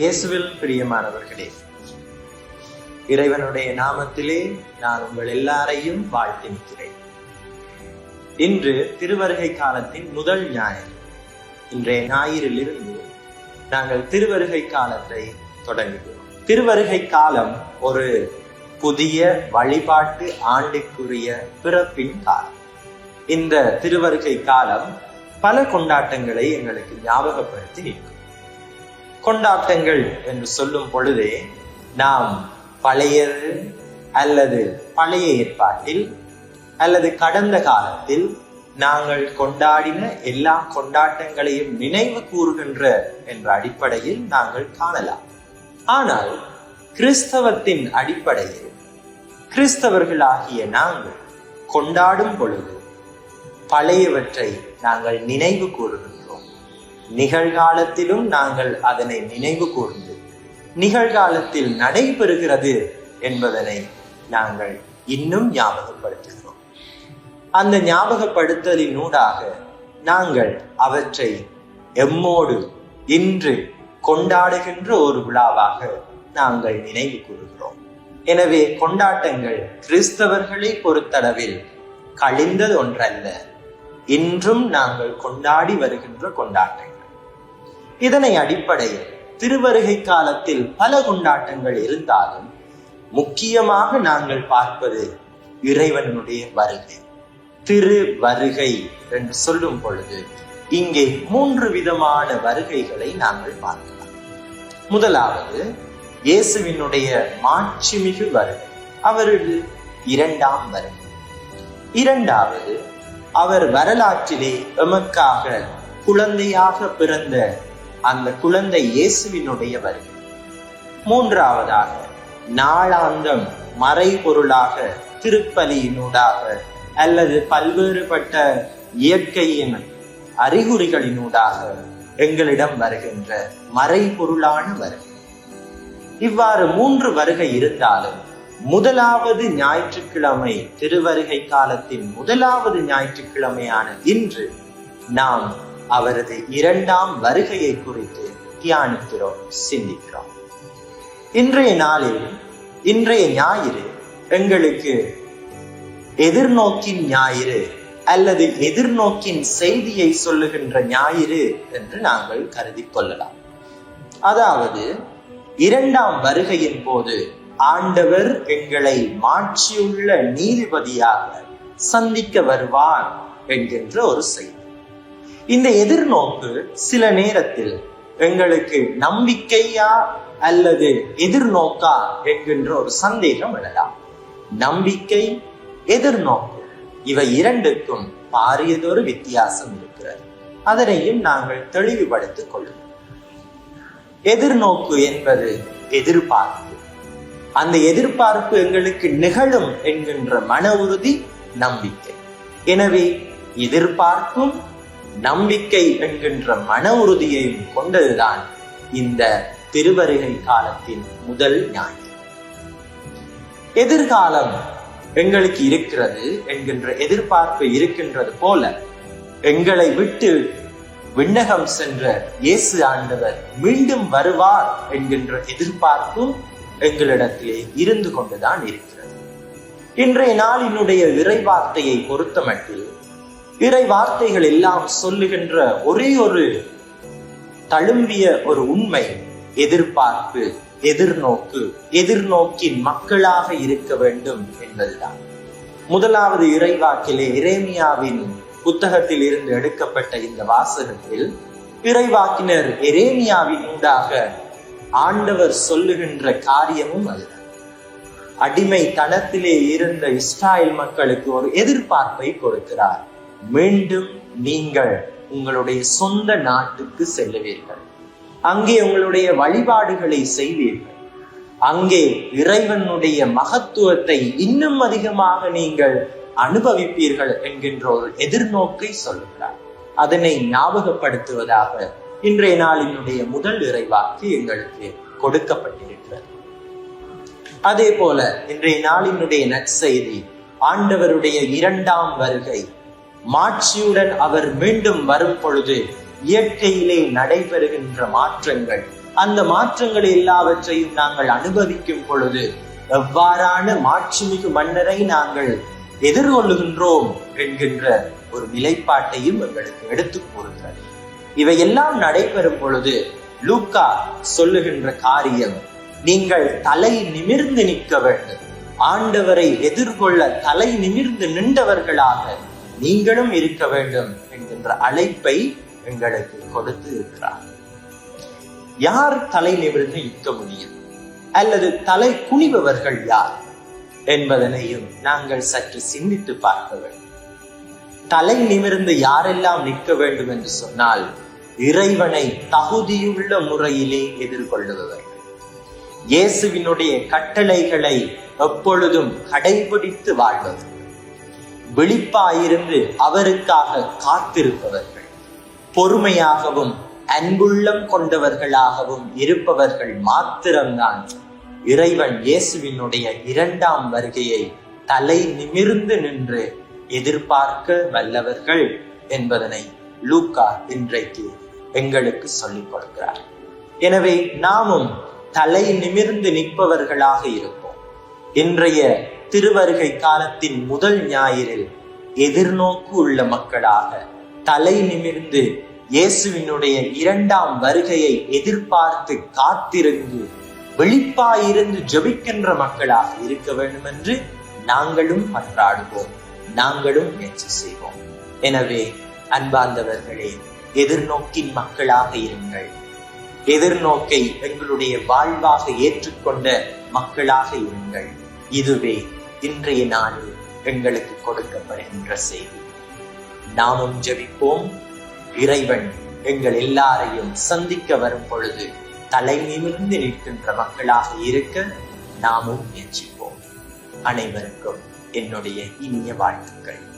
இயேசுவில் பிரியமானவர்களே இறைவனுடைய நாமத்திலே நான் உங்கள் எல்லாரையும் வாழ்த்தி நிற்கிறேன் இன்று திருவருகை காலத்தின் முதல் ஞாயிறு. இன்றைய ஞாயிறிலிருந்து நாங்கள் திருவருகை காலத்தை தொடங்குகிறோம். திருவருகை காலம் ஒரு புதிய வழிபாட்டு ஆண்டுக்குரிய பிறப்பின் காலம். இந்த திருவருகை காலம் பல கொண்டாட்டங்களை எங்களுக்கு ஞாபகப்படுத்தி நிற்கும். கொண்டாட்டங்கள் என்று சொல்லும் பொழுதே நாம் பழைய அல்லது பழைய ஏற்பாட்டில் அல்லது கடந்த காலத்தில் நாங்கள் கொண்டாடின எல்லா கொண்டாட்டங்களையும் நினைவு கூறுகின்ற என்ற அடிப்படையில் நாங்கள் காணலாம். ஆனால் கிறிஸ்தவத்தின் அடிப்படையில் கிறிஸ்தவர்களாகிய நாங்கள் கொண்டாடும் பொழுது பழையவற்றை நாங்கள் நினைவு கூறுகின்றோம். நிகழ்காலத்திலும் நாங்கள் அதனை நினைவு கூர்ந்து நிகழ்காலத்தில் நடைபெறுகிறது என்பதனை நாங்கள் இன்னும் ஞாபகப்படுத்துகிறோம். அந்த ஞாபகப்படுத்தலினூடாக நாங்கள் அவற்றை எம்மோடு இன்று கொண்டாடுகின்ற ஒரு விழாவாக நாங்கள் நினைவு கூறுகிறோம். எனவே கொண்டாட்டங்கள் கிறிஸ்தவர்களை பொறுத்தளவில் கழிந்தது ஒன்றல்ல இன்றும் நாங்கள் கொண்டாடி வருகின்ற கொண்டாட்டங்கள். இதனை அடிப்படையில் திருவருகை காலத்தில் பல கொண்டாட்டங்கள் இருந்தாலும் முக்கியமாக நாங்கள் பார்ப்பது இறைவனுடைய வருகை. திரு வருகை என்று சொல்லும் பொழுது இங்கே மூன்று விதமான வருகைகளை நாங்கள் பார்க்கலாம். முதலாவது இயேசுவினுடைய மாட்சிமிகு வருகை. அவரது இரண்டாம் வருகை. இரண்டாவது அவர் வரலாற்றிலே எமக்காக குழந்தையாக பிறந்த அந்த குழந்தை இயேசுவினுடைய வருகை மூன்றாவதாக நாளாந்தம் மறைபொருளாக திருப்பலியினூடாக அல்லது பல்வேறுபட்ட இயற்கையின் அறிகுறிகளினூடாக எங்களிடம் வருகின்ற மறைபொருளான வருகை. இவ்வாறு மூன்று வருகை இருந்தாலும் முதலாவது ஞாயிற்றுக்கிழமை திருவருகை காலத்தின் முதலாவது ஞாயிற்றுக்கிழமையான இன்று நாம் அவரது இரண்டாம் வருகையை குறித்து தியானிக்கிறோம் சிந்திக்கிறோம். இன்றைய நாளில் இன்றைய ஞாயிறு எங்களுக்கு எதிர்நோக்கின் ஞாயிறு அல்லது எதிர்நோக்கின் செய்தியை சொல்லுகின்ற ஞாயிறு என்று நாங்கள் கருதி கொள்ளலாம். அதாவது இரண்டாம் வருகையின் போது ஆண்டவர் எங்களை மாற்றியுள்ள நீதிபதியாக சந்திக்க வருவார் என்கின்ற ஒரு செய்தி. இந்த எதிர்நோக்கு சில நேரத்தில் எங்களுக்கு நம்பிக்கையா அல்லது எதிர்நோக்கா என்கின்ற ஒரு சந்தேகம் எழலாம். நம்பிக்கை எதிர்நோக்கு இவை இரண்டுக்கும் பாரியதொரு வித்தியாசம் இருக்கிறது. அதனையும் நாங்கள் தெளிவுபடுத்திக் கொள்ளும். எதிர்நோக்கு என்பது எதிர்பார்ப்பு. அந்த எதிர்பார்ப்பு எங்களுக்கு நிகழும் என்கின்ற மன உறுதி நம்பிக்கை. எனவே எதிர்பார்ப்பும் நம்பிக்கை என்கின்ற மன உறுதியையும் கொண்டதுதான் இந்த திருவருகை காலத்தின் முதல் ஞாயிறு எதிர்காலம் எங்களுக்கு இருக்கிறது என்கின்ற எதிர்பார்ப்பு இருக்கின்றது போல எங்களை விட்டு விண்ணகம் சென்ற இயேசு ஆண்டவர் மீண்டும் வருவார் என்கின்ற எதிர்பார்ப்பும் எங்களிடத்திலே இருந்து கொண்டுதான் இருக்கிறது. இன்றைய நாளினுடைய இறை வார்த்தையை பொறுத்தமட்டில் இறை வார்த்தைகள் எல்லாம் சொல்லுகின்ற ஒரே ஒரு தழும்பிய ஒரு உண்மை எதிர்பார்ப்பு எதிர்நோக்கு எதிர்நோக்கின் மக்களாக இருக்க வேண்டும் என்பதுதான். முதலாவது இறைவாக்கிலே இரேமியாவின் புத்தகத்தில் இருந்து எடுக்கப்பட்ட இந்த வாசகத்தில் இறைவாக்கினர் எரேமியாவின் ஊடாக ஆண்டவர் சொல்லுகின்ற காரியமும் அதுதான். அடிமை தனத்திலே இருந்த இஸ்ராயல் மக்களுக்கு ஒரு எதிர்பார்ப்பை கொடுக்கிறார். மீண்டும் நீங்கள் உங்களுடைய சொந்த நாட்டுக்கு செல்லுவீர்கள். அங்கே உங்களுடைய வழிபாடுகளை செய்வீர்கள். அங்கே இறைவனுடைய மகத்துவத்தை இன்னும் அதிகமாக நீங்கள் அனுபவிப்பீர்கள் என்கின்ற ஒரு எதிர்நோக்கை சொல்லுகிறார். அதனை ஞாபகப்படுத்துவதாக இன்றைய நாளினுடைய முதல் இறைவாக்கு எங்களுக்கு கொடுக்கப்பட்டிருக்கிறது. அதே போல இன்றைய நாளினுடைய நற்செய்தி ஆண்டவருடைய இரண்டாம் வருகை மாட்சியுடன் அவர் மீண்டும் வரும் பொழுது இயற்கையிலே நடைபெறுகின்ற மாற்றங்கள். அந்த மாற்றங்கள் எல்லாவற்றையும் நாங்கள் அனுபவிக்கும் பொழுது எவ்வாறான மாட்சிமிகு மன்னரை நாங்கள் எதிர்கொள்ளுகின்றோம் என்கின்ற ஒரு நிலைப்பாட்டையும் எங்களுக்கு எடுத்து கூறுகிறது. இவையெல்லாம் நடைபெறும் பொழுது லூக்கா சொல்லுகின்ற காரியம் நீங்கள் தலை நிமிர்ந்து நிற்க வேண்டும். ஆண்டவரை எதிர்கொள்ள தலை நிமிர்ந்து நின்றவர்களாக நீங்களும் இருக்க வேண்டும் என்கின்ற அழைப்பை எங்களுக்கு கொடுத்து இருக்கிறார். யார் தலை நிமிர்ந்து நிற்க முடியும்? அல்லது தலை குனிபவர்கள் யார்? என்பதனையும் நாங்கள் சற்று சிந்தித்து பார்க்க வேண்டும். தலை நிமிர்ந்து யாரெல்லாம் நிற்க வேண்டும் என்று சொன்னால் இறைவனை தகுதியுள்ள முறையிலே எதிர்கொள்ளுபவர்கள். இயேசுவினுடைய கட்டளைகளை எப்பொழுதும் கடைபிடித்து வாழ்வது விழிப்பாயிருந்து அவருக்காக காத்திருப்பவர்கள். பொறுமையாகவும் அன்புள்ளம் கொண்டவர்களாகவும் இருப்பவர்கள் மாத்திரம்தான் இறைவன் இயேசுவினுடைய இரண்டாம் வருகையை தலை நிமிர்ந்து நின்று எதிர்பார்க்க வல்லவர்கள் என்பதனை லூக்கா இன்றைக்கு எங்களுக்கு சொல்லிக் கொடுக்கிறார். எனவே நாமும் தலை நிமிர்ந்து நிற்பவர்களாக இருக்கும் இன்றைய திருவருகை காலத்தின் முதல் ஞாயிறில் எதிர்நோக்கு உள்ள மக்களாக தலை நிமிர்ந்து இயேசுவினுடைய இரண்டாம் வருகையை எதிர்பார்த்து காத்திருந்து விழிப்பாயிருந்து ஜபிக்கின்ற மக்களாக இருக்க வேண்டும் என்று நாங்களும் பன்றாடுவோம் நாங்களும் முயற்சி செய்வோம். எனவே அன்பார்ந்தவர்களே எதிர்நோக்கின் மக்களாக இருங்கள். எதிர்நோக்கை எங்களுடைய வாழ்வாக ஏற்றுக்கொண்ட மக்களாக இருங்கள். இதுவே இன்றைய நாளில் எங்களுக்கு கொடுக்கப்படுகின்ற செய்தி. நாமும் ஜெபிப்போம். இறைவன் எங்கள் எல்லாரையும் சந்திக்க வரும் பொழுது தலை நிமிர்ந்து நிற்கின்ற மக்களாக இருக்க நாமும் முயற்சிப்போம் அனைவருக்கும் என்னுடைய இனிய வாழ்த்துக்கள்.